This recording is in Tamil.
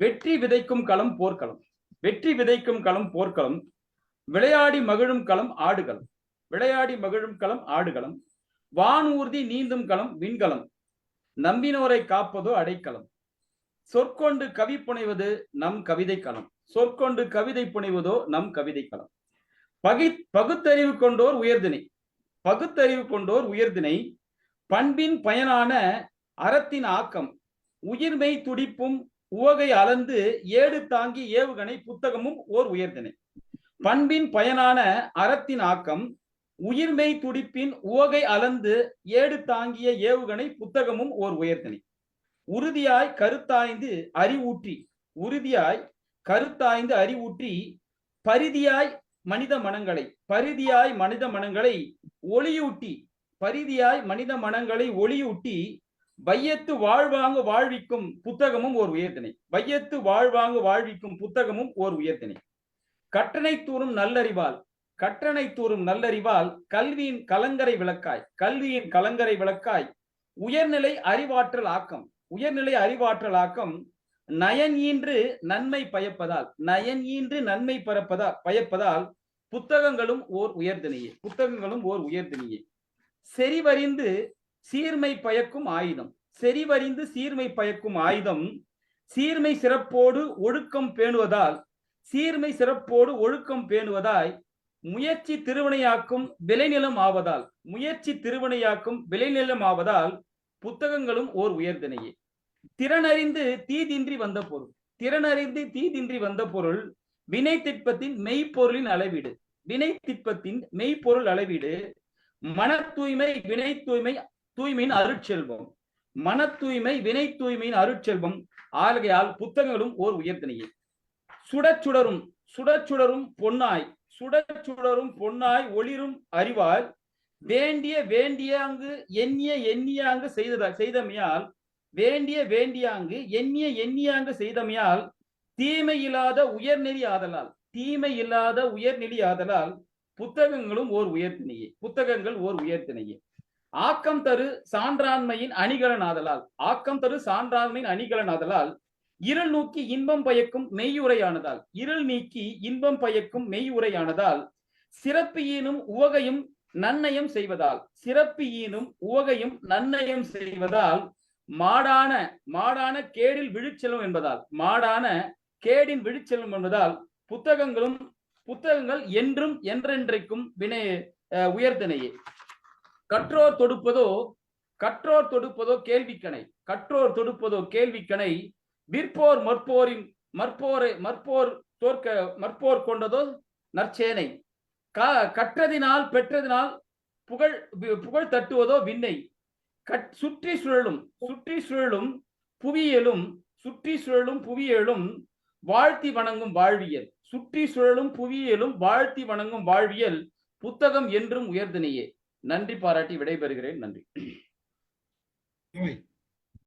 வெற்றி விதைக்கும் களம் போர்க்களம். வெற்றி விதைக்கும் களம் போர்க்களம். விளையாடி மகிழும் களம் ஆடுகளம். விளையாடி மகிழும் களம் ஆடுகளம். வானூர்தி நீந்தும் களம் விண்கலம். நம்பினோரை காப்பதோ அடைக்கலம். சொற்கொண்டு கவி புனைவது நம் கவிதை களம். சொற்கொண்டு கவிதை புனைவதோ நம் கவிதை களம். பகி பகுத்தறிவு கொண்டோர் உயர்தினை பகுத்தறிவு கொண்டோர் உயர்தினை பண்பின் பயனான அறத்தின் ஆக்கம். உயிர்மை துடிப்பும் உவகை அளந்து ஏடு தாங்கி ஏவுகணை புத்தகமும் ஓர் உயர்தினை பண்பின் பயனான அறத்தின் ஆக்கம் உயிர்மை துடிப்பின் உவகை அளந்து ஏடு தாங்கிய ஏவுகணை புத்தகமும் ஓர் உயர்தினை உறுதியாய் கருத்தாய்ந்து அறிவூற்றி உறுதியாய் கருத்தாய்ந்து அறிவூற்றி பரிதியாய் மனித மனங்களை பரிதியாய் மனித மனங்களை ஒளியூட்டி பரிதியாய் மனித மனங்களை ஒளியூட்டி வையத்து வாழ்வாங்கு வாழ்விக்கும் புத்தகமும் ஓர் உயர்த்தினை வையத்து வாழ்வாங்கு வாழ்விக்கும் புத்தகமும் ஓர் உயர்த்தினை கட்டணை தூறும் நல்லறிவால் கற்றனை தூறும் நல்லறிவால் கல்வியின் கலங்கரை விளக்காய் கல்வியின் கலங்கரை விளக்காய் உயர்நிலை அறிவாற்றல் ஆக்கம் உயர்நிலை அறிவாற்றல் ஆக்கம் நயன் ஈன்று நன்மை பயப்பதால் நயன் ஈன்று நன்மை பரப்பதால் பயப்பதால் புத்தகங்களும் ஓர் உயர்தினையே புத்தகங்களும் ஓர் உயர்தினையே செறிவறிந்து சீர்மை பயக்கும் ஆயுதம். செறிவறிந்து சீர்மை பயக்கும் ஆயுதம். சீர்மை சிறப்போடு ஒழுக்கம் பேணுவதால் சீர்மை சிறப்போடு ஒழுக்கம் பேணுவதாய் முயற்சி திருவினையாக்கும் விளைநிலம் ஆவதால் முயற்சி திருவினையாக்கும் விளைநிலம் ஆவதால் புத்தகங்களும் ஓர் உயர்தினையே திறனறிந்து தீதின்றி வந்த பொருள். திறனறிந்து தீதின்றி வந்த பொருள் வினை திட்பத்தின் மெய்ப்பொருளின் அளவீடு. வினை திட்பத்தின் மெய்ப்பொருள் அளவீடு மன தூய்மை வினை தூய்மை தூய்மையின் அருட்செல்வம். மன தூய்மை வினை தூய்மையின் அருட்செல்வம் ஆகையால் புத்தகங்களும் ஓர் உயர்த்தினையே சுடச்சுடரும் சுடச்சுடரும் பொன்னாய் சுடச்சுடரும் பொன்னாய் ஒளிரும் அறிவால் வேண்டிய வேண்டியாங்கு எண்ணிய எண்ணியாங்கு செய்ததா செய்தமையால் வேண்டிய வேண்டியாங்கு எண்ணிய எண்ணியாங்கு செய்தமையால் தீமை இல்லாத உயர்நெறி ஆதலால் தீமை இல்லாத உயர்நெறி ஆதலால் புத்தகங்களும் ஓர் உயர்த்தினையே புத்தகங்கள் ஓர் உயர்த்தினையே ஆக்கம் தரு சான்றாண்மையின் அணிகலன் ஆதலால் ஆக்கம் தரு சான்றாண்மையின் அணிகலன் ஆதலால் இருள் நோக்கி இன்பம் பயக்கும் மெய்யுரையானதால் இருள் நீக்கி இன்பம் பயக்கும் மெய்யுரையானதால் சிறப்பு ஈனும் உவகையும் நன்னயம் செய்வதால் சிறப்பு ஈனும் உவகையும் நன்னயம் செய்வதால் மாடான மாடான கேடில் விழுச்செல்லும் என்பதால் மாடான கேடின் விழுச்செல்லும் என்பதால் புத்தகங்களும் புத்தகங்கள் என்றும் என்றென்றைக்கும் வினை உயர்தனையே கற்றோர் தொடுப்பதோ கற்றோர் தொடுப்பதோ கேள்விக்கணை. கற்றோர் தொடுப்பதோ கேள்விக்கணை. விற்போர் மற்போரின் மற்போரை மற்போர் தோற்க மற்போர் கொண்டதோ நற்சேனை. க கற்றதினால் பெற்றதினால் புகழ் புகழ் தட்டுவதோ விண்ணை. கட் சுற்றி சுழலும் சுற்றி சுழலும் புவியியலும் சுற்றி சுழலும் புவியியலும் வாழ்த்தி வணங்கும் வாழ்வியல். சுற்றி சுழலும் புவியியலும் வாழ்த்தி வணங்கும் வாழ்வியல் புத்தகம் என்றும் உயர்தனையே. நன்றி பாராட்டி விடைபெறுகிறேன். நன்றி.